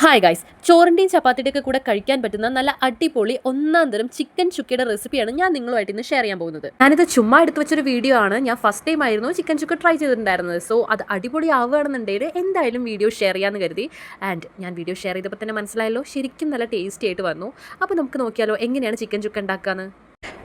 Hi guys ചോറിന്റെയും ചപ്പാത്തിയുടെയൊക്കെ കൂടെ കഴിക്കാൻ പറ്റുന്ന നല്ല അടിപൊളി ഒന്നാം തരം ചിക്കൻ ചുക്കയുടെ റെസിപ്പിയാണ് ഞാൻ നിങ്ങളുമായിട്ട് ഇന്ന് ഷെയർ ചെയ്യാൻ പോകുന്നത്. ഞാനിത് ചുമ്മാ എടുത്തു വെച്ചൊരു വീഡിയോ ആണ്. ഞാൻ ഫസ്റ്റ് ടൈം ആയിരുന്നു ചിക്കൻ ചുക്ക ട്രൈ ചെയ്തിട്ടുണ്ടായിരുന്നത്. സോ അത് അടിപൊളി ആവുകയാണെന്നുണ്ടെങ്കിൽ എന്തായാലും വീഡിയോ ഷെയർ ചെയ്യാമെന്ന് കരുതി. ആൻഡ് ഞാൻ വീഡിയോ ഷെയർ ചെയ്തപ്പോൾ തന്നെ മനസ്സിലായല്ലോ ശരിക്കും നല്ല ടേസ്റ്റി ആയിട്ട് വന്നു. അപ്പോൾ നമുക്ക് നോക്കിയാലോ എങ്ങനെയാണ് ചിക്കൻ ചുക്ക ഉണ്ടാക്കാന്ന്?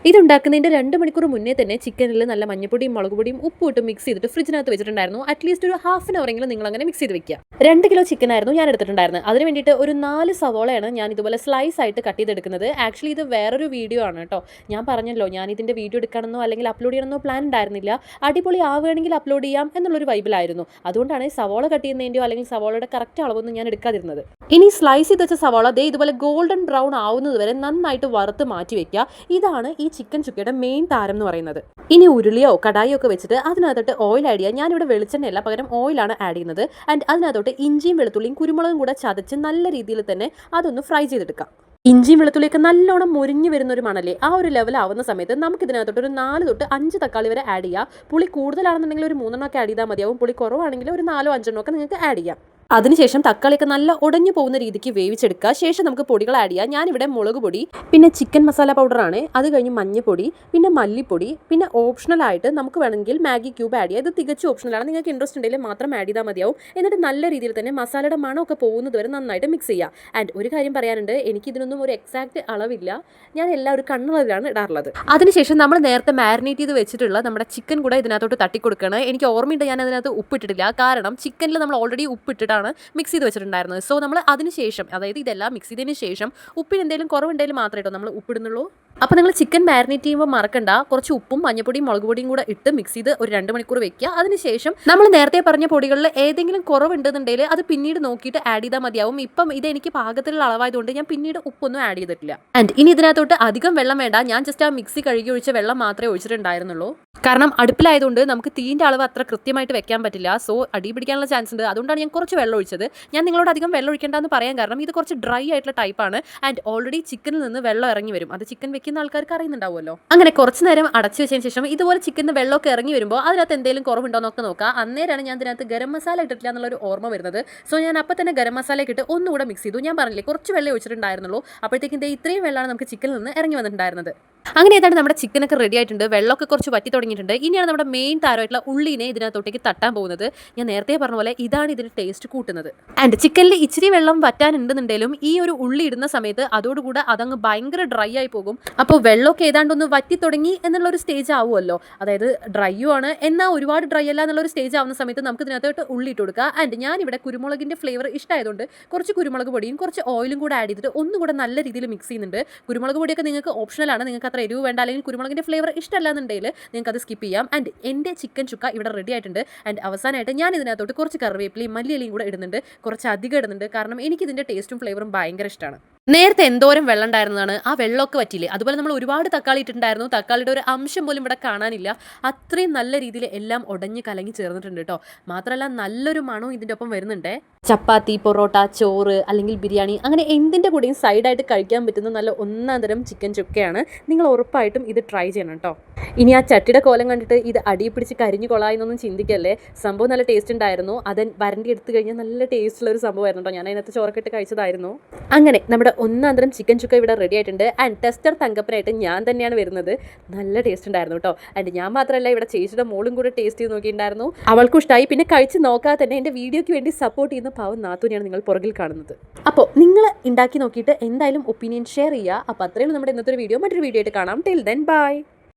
ഇതുണ്ടാക്കുന്നതിന്റെ രണ്ട് മണിക്കൂർ മുന്നേ തന്നെ ചിക്കനിൽ നല്ല മഞ്ഞപ്പൊടിയും മുളക് പൊടിയും ഉപ്പിട്ട് മിക്സ് ചെയ്തിട്ട് ഫ്രിഡ്ജിനകത്ത് വെച്ചിട്ടുണ്ടായിരുന്നു. അറ്റ്ലീസ്റ്റ് ഒരു ഹാഫ് ആൻ അവറെങ്കിലും നിങ്ങൾ അങ്ങനെ മിക്സ് ചെയ്ത് വെക്കുക. രണ്ട് കിലോ ചിക്കൻ ആയിരുന്നു ഞാൻ എടുത്തിട്ടുണ്ടായിരുന്നത്. അതിന് വേണ്ടിയിട്ട് ഒരു നാല് സവോളയാണ് ഞാൻ ഇതുപോലെ സ്ലൈസ് ആയിട്ട് കട്ട് ചെയ്തെടുക്കുന്നത്. ആക്ച്വലി ഇത് വേറൊരു വീഡിയോ ആണ് കേട്ടോ. ഞാൻ പറഞ്ഞല്ലോ ഞാൻ ഇതിന്റെ വീഡിയോ എടുക്കണമെന്നോ അല്ലെങ്കിൽ അപ്ലോഡ് ചെയ്യണമെന്നോ പ്ലാൻ ഉണ്ടായിരുന്നില്ല. അടിപൊളി ആവുകയാണെങ്കിൽ അപ്ലോഡ് ചെയ്യാം എന്നുള്ളൊരു വൈബിലായിരുന്നു അതുകൊണ്ടാണ് സവോള കട്ട് ചെയ്യുന്നതിന്റെയോ അല്ലെങ്കിൽ സവോളയുടെ കറക്റ്റ് അളവൊന്നും ഞാൻ എടുക്കാതിരുന്നത്. ഇനി സ്ലൈസ് ചെയ്ത് വെച്ച സവോള ദേ ഇതുപോലെ ഗോൾഡൻ ബ്രൗൺ ആവുന്നത് വരെ നന്നായിട്ട് വറുത്ത് മാറ്റി വെക്കുക. ഇതാണ് ഈ ചിക്കൻ ചുക്കയുടെ മെയിൻ താരം എന്ന് പറയുന്നത്. ഇനി ഉരുളിയോ കടായിയോ ഒക്കെ വെച്ചിട്ട് അതിനകത്തോട്ട് ഓയിൽ ആഡ് ചെയ്യുക ഞാനിവിടെ വെളിച്ചെണ്ണയല്ല പകരം ഓയിലാണ് ആഡ് ചെയ്യുന്നത്. ആൻഡ് അതിനകത്തോട്ട് ഇഞ്ചിയും വെളുത്തുള്ളിയും കുരുമുളകും കൂടെ ചതച്ച് നല്ല രീതിയിൽ തന്നെ അതൊന്ന് ഫ്രൈ ചെയ്തെടുക്കാം. ഇഞ്ചിയും വെളുത്തുള്ളിയൊക്കെ നല്ലോണം മുരിഞ്ഞു വരുന്ന ഒരു മണലേ ആ ഒരു ലെവൽ ആവുന്ന സമയത്ത് നമുക്ക് ഇതിനകത്തോട്ട് ഒരു നാല് തൊട്ട് അഞ്ച് തക്കാളി വരെ ആഡ് ചെയ്യാം. പുളി കൂടുതലാണെന്നുണ്ടെങ്കിൽ ഒരു മൂന്നെണ്ണം ഒക്കെ ആഡ് ചെയ്താൽ മതിയാവും. പുളി കുറവാണെങ്കിൽ ഒരു നാലോ അഞ്ചെണ്ണമൊക്കെ നിങ്ങൾക്ക് ആഡ് ചെയ്യാം. അതിനുശേഷം തക്കാളിയൊക്കെ നല്ല ഉടഞ്ഞു പോകുന്ന രീതിക്ക് വേവിച്ചെടുക്കുക. ശേഷം നമുക്ക് പൊടികൾ ആഡ് ചെയ്യാം. ഞാനിവിടെ മുളക് പൊടി പിന്നെ ചിക്കൻ മസാല പൗഡറാണ് അത് കഴിഞ്ഞ് മഞ്ഞൾപ്പൊടി പിന്നെ മല്ലിപ്പൊടി പിന്നെ ഓപ്ഷണൽ ആയിട്ട് നമുക്ക് വേണമെങ്കിൽ മാഗി ക്യൂബ് ആഡ് ചെയ്യാം. ഇത് തികച്ചും ഓപ്ഷണലാണ് നിങ്ങൾക്ക് ഇൻട്രസ്റ്റ് ഉണ്ടെങ്കിൽ മാത്രം ആഡ് ചെയ്താൽ മതിയാവും. എന്നിട്ട് നല്ല രീതിയിൽ തന്നെ മസാലയുടെ മണമൊക്കെ പോകുന്നത് വരെ നന്നായിട്ട് മിക്സ് ചെയ്യുക ആൻഡ് ഒരു കാര്യം പറയാനുണ്ട്. എനിക്ക് ഇതിനൊന്നും ഒരു എക്സാക്ട് അളവില്ല. ഞാൻ എല്ലാ ഒരു കണ്ണളവിലാണ് ഇടാറുള്ളത്. അതിനുശേഷം നമ്മൾ നേരത്തെ മാരിനേറ്റ് ചെയ്ത് വെച്ചിട്ടുള്ള നമ്മുടെ ചിക്കൻ കൂടെ ഇതിനകത്തോട്ട് തട്ടിക്കൊടുക്കണം എനിക്ക് ഓർമ്മയുണ്ട് ഞാൻ അതിനകത്ത് ഉപ്പിട്ടിട്ടില്ല. കാരണം ചിക്കനിൽ നമ്മൾ ഓൾറെഡി ഉപ്പിട്ടിട്ടാണ് മിക്സ് ചെയ്ത് വെച്ചിട്ടുണ്ടായിരുന്നത്. സോ നമ്മൾ അതിന് ശേഷം അതായത് ഇതെല്ലാം മിക്സ് ചെയ്തതിന് ശേഷം ഉപ്പിന് എന്തെങ്കിലും കുറവുണ്ടെങ്കിൽ മാത്രമേ കേട്ടോ നമ്മൾ ഉപ്പിടുന്നുള്ളൂ? അപ്പോൾ നിങ്ങൾ ചിക്കൻ മാരിനേറ്റ് ചെയ്യുമ്പോൾ മറക്കണ്ട. കുറച്ച് ഉപ്പും മഞ്ഞപ്പൊടിയും മുളക് പൊടിയും കൂടെ ഇട്ട് മിക്സ് ചെയ്ത് ഒരു രണ്ട് മണിക്കൂർ വെക്കുക. അതിനുശേഷം നമ്മൾ നേരത്തെ പറഞ്ഞ പൊടികളിൽ ഏതെങ്കിലും കുറവുണ്ടെന്നുണ്ടെങ്കിൽ അത് പിന്നീട് നോക്കിയിട്ട് ആഡ് ചെയ്താൽ മതിയാവും. ഇപ്പം ഇത് എനിക്ക് പാകത്തിലുള്ള അളവായതുകൊണ്ട് ഞാൻ പിന്നീട് ഉപ്പൊന്നും ആഡ് ചെയ്തിട്ടില്ല. ആൻഡ് ഇനി ഇതിനകത്തോട്ട് അധികം വെള്ളം വേണ്ട. ഞാൻ ജസ്റ്റ് ആ മിക്സി കഴുകി ഒഴിച്ച വെള്ളം മാത്രമേ ഒഴിച്ചിട്ടുണ്ടായിരുന്നുള്ളൂ. കാരണം അടുപ്പിലായതുകൊണ്ട് നമുക്ക് തീന്റെ അളവ് അത്ര കൃത്യമായിട്ട് വെക്കാൻ പറ്റില്ല. സോ അടി പിടിക്കാനുള്ള ചാൻസ് ഉണ്ട്. അതുകൊണ്ടാണ് ഞാൻ കുറച്ച് വെള്ളം ഒഴിച്ചത്. ഞാൻ നിങ്ങളോട് അധികം വെള്ളം ഒഴിക്കേണ്ടെന്ന് പറയാൻ കാരണം ഇത് കുറച്ച് ഡ്രൈ ആയിട്ടുള്ള ടൈപ്പാണ് ആൻഡ് ഓൾറെഡി ചിക്കനിൽ നിന്ന് വെള്ളം ഇറങ്ങി വരും. അത് ചിക്കൻ വെക്കുന്ന ആൾക്കാർക്ക് അറിയുന്നുണ്ടാവുമല്ലോ. അങ്ങനെ കുറച്ച് നേരം അടച്ചു വെച്ചതിന് ശേഷം ഇതുപോലെ ചിക്കൻ വെള്ളമൊക്കെ ഇറങ്ങി വരുമ്പോൾ അതിനകത്ത് എന്തെങ്കിലും കുറവുണ്ടോ എന്നൊക്കെ നോക്കുക അന്നേരമാണ് ഞാൻ ഇതിനകത്ത് ഗരം മസാല ഇട്ടിട്ടില്ല എന്നുള്ളൊരു ഓർമ്മ വരുന്നത്. സോ ഞാൻ അപ്പം തന്നെ ഗരം മസാല ഇട്ട് ഒന്നുകൂടെ മിക്സ് ചെയ്തു. ഞാൻ പറഞ്ഞില്ലേ കുറച്ച് വെള്ളം ഒഴിച്ചിട്ടുണ്ടായിരുന്നുള്ളൂ. അപ്പോഴത്തേക്കും ഇത്രയും വെള്ളമാണ് നമുക്ക് ചിക്കനിൽ നിന്ന് ഇറങ്ങി വന്നിട്ടുണ്ടായിരുന്നത്. അങ്ങനെ ഏതാണ്ട് നമ്മുടെ ചിക്കനൊക്കെ റെഡി ആയിട്ടുണ്ട്. വെള്ളമൊക്കെ കുറച്ച് വറ്റി തുടങ്ങിയിട്ടുണ്ട്. ഇനിയാണ് നമ്മുടെ മെയിൻ താരമായിട്ടുള്ള ഉള്ളിനെ ഇതിനകത്തോട്ടേക്ക് തട്ടാൻ പോകുന്നത്. ഞാൻ നേരത്തെ പറഞ്ഞ പോലെ ഇതാണ് ഇതിന് ടേസ്റ്റ് കൂട്ടുന്നത്. ആൻഡ് ചിക്കനിൽ ഇച്ചിരി വെള്ളം വറ്റാനുണ്ടെന്നുണ്ടെങ്കിലും ഈ ഒരു ഉള്ളി ഇടുന്ന സമയത്ത് അതോടുകൂടെ അതങ്ങ് ഭയങ്കര ഡ്രൈ ആയി പോകും. അപ്പോൾ വെള്ളമൊക്കെ ഏതാണ്ടൊന്ന് വറ്റി തുടങ്ങി എന്നുള്ള ഒരു സ്റ്റേജ് ആവുമല്ലോ. അതായത് ഡ്രൈയും ആണ്. എന്നാൽ ഒരുപാട് ഡ്രൈ അല്ല എന്നുള്ള ഒരു സ്റ്റേജ് ആവുന്ന സമയത്ത് നമുക്ക് ഇതിനകത്തോട്ട് ഉള്ളി ഇട്ട് കൊടുക്കുക ആൻഡ് ഞാൻ ഇവിടെ കുരുമുളകിന്റെ ഫ്ലേവർ ഇഷ്ടമായതുകൊണ്ട് കുറച്ച് കുരുമുളക് പൊടിയും കുറച്ച് ഓയിലും കൂടെ ആഡ് ചെയ്തിട്ട് ഒന്നുകൂടെ നല്ല രീതിയിൽ മിക്സ് ചെയ്യുന്നുണ്ട്. കുരുമുളക് പൊടിയൊക്കെ നിങ്ങൾക്ക് ഓപ്ഷണലാണ് നിങ്ങൾക്ക് അത്ര എരിവ് വേണ്ട അല്ലെങ്കിൽ കുരുമുളകിന്റെ ഫ്ലേവർ ഇഷ്ടമല്ല എന്നുണ്ടെങ്കിൽ നിങ്ങൾക്ക് അത് സ്കിപ്പ് ചെയ്യാം. ആൻഡ് എന്റെ ചിക്കൻ ചുക്ക ഇവിടെ റെഡി ആയിട്ടുണ്ട്. ആൻഡ് അവസാനമായിട്ട് ഞാൻ ഇതിനകത്തോട്ട് കുറച്ച് കറിവേപ്പിലയും മല്ലിയിലയും കൂടെ ഇടുന്നുണ്ട്. കുറച്ച് അധികം ഇടുന്നുണ്ട്. കാരണം എനിക്കിതിന്റെ ടേസ്റ്റും ഫ്ലേവറും ഭയങ്കര ഇഷ്ടമാണ്. നേരത്തെ എന്തോരം വെള്ളം ഉണ്ടായിരുന്നതാണ് ആ വെള്ളമൊക്കെ പറ്റിയില്ലേ അതുപോലെ നമ്മൾ ഒരുപാട് തക്കാളി ഇട്ടിട്ടുണ്ടായിരുന്നു തക്കാളിയുടെ ഒരു അംശം പോലും ഇവിടെ കാണാനില്ല. അത്രയും നല്ല രീതിയിൽ എല്ലാം ഉടഞ്ഞ് കലങ്ങി ചേർന്നിട്ടുണ്ട് കേട്ടോ. മാത്രമല്ല നല്ലൊരു മണവും ഇതിന്റെ ഒപ്പം വരുന്നുണ്ടേ. ചപ്പാത്തി പൊറോട്ട ചോറ് അല്ലെങ്കിൽ ബിരിയാണി അങ്ങനെ എന്തിന്റെ കൂടെയും സൈഡായിട്ട് കഴിക്കാൻ പറ്റുന്ന നല്ല ഒന്നാം തരം ചിക്കൻ ചുക്കയാണ്. നിങ്ങൾ ഉറപ്പായിട്ടും ഇത് ട്രൈ ചെയ്യണം കേട്ടോ. ഇനി ആ ചട്ടിയുടെ കോലം കണ്ടിട്ട് ഇത് അടി പിടിച്ച് കരിഞ്ഞു കൊളായെന്നൊന്നും ചിന്തിക്കല്ലേ? സംഭവം നല്ല ടേസ്റ്റ് ഉണ്ടായിരുന്നു. അതൻ വരണ്ടി എടുത്തു കഴിഞ്ഞാൽ നല്ല ടേസ്റ്റുള്ള ഒരു സംഭവമായിരുന്നു കേട്ടോ. ഞാൻ അതിനകത്ത് ചോറൊക്കെ ഇട്ട് കഴിച്ചതായിരുന്നു. അങ്ങനെ നമ്മുടെ ഒന്നാം തരം ചിക്കൻ ചുക്ക ഇവിടെ റെഡി ആയിട്ടുണ്ട്. ആൻഡ് ടെസ്റ്റർ തങ്കപ്പനായിട്ട് ഞാൻ തന്നെയാണ് വരുന്നത്. നല്ല ടേസ്റ്റ് ഉണ്ടായിരുന്നു കേട്ടോ ആൻഡ് ഞാൻ മാത്രമല്ല ഇവിടെ ചേച്ചിയുടെ മോളും കൂടെ ടേസ്റ്റ് ചെയ്ത് നോക്കിയിട്ടുണ്ടായിരുന്നു. അവൾക്കും ഇഷ്ടമായി പിന്നെ കഴിച്ച് നോക്കാതെ തന്നെ എന്റെ വീഡിയോയ്ക്ക് വേണ്ടി സപ്പോർട്ട് ചെയ്യുന്ന പാവം നാത്തൂനെയാണ് നിങ്ങൾ പുറകിൽ കാണുന്നത്. അപ്പോൾ നിങ്ങൾ ഉണ്ടാക്കി നോക്കിയിട്ട് എന്തായാലും ഒപ്പീനിയൻ ഷെയർ ചെയ്യുക. അപ്പോൾ അത്രയും നമ്മുടെ ഇന്നത്തെ ഒരു വീഡിയോ മറ്റൊരു വീഡിയോ ആയിട്ട് കാണാം. Till then bye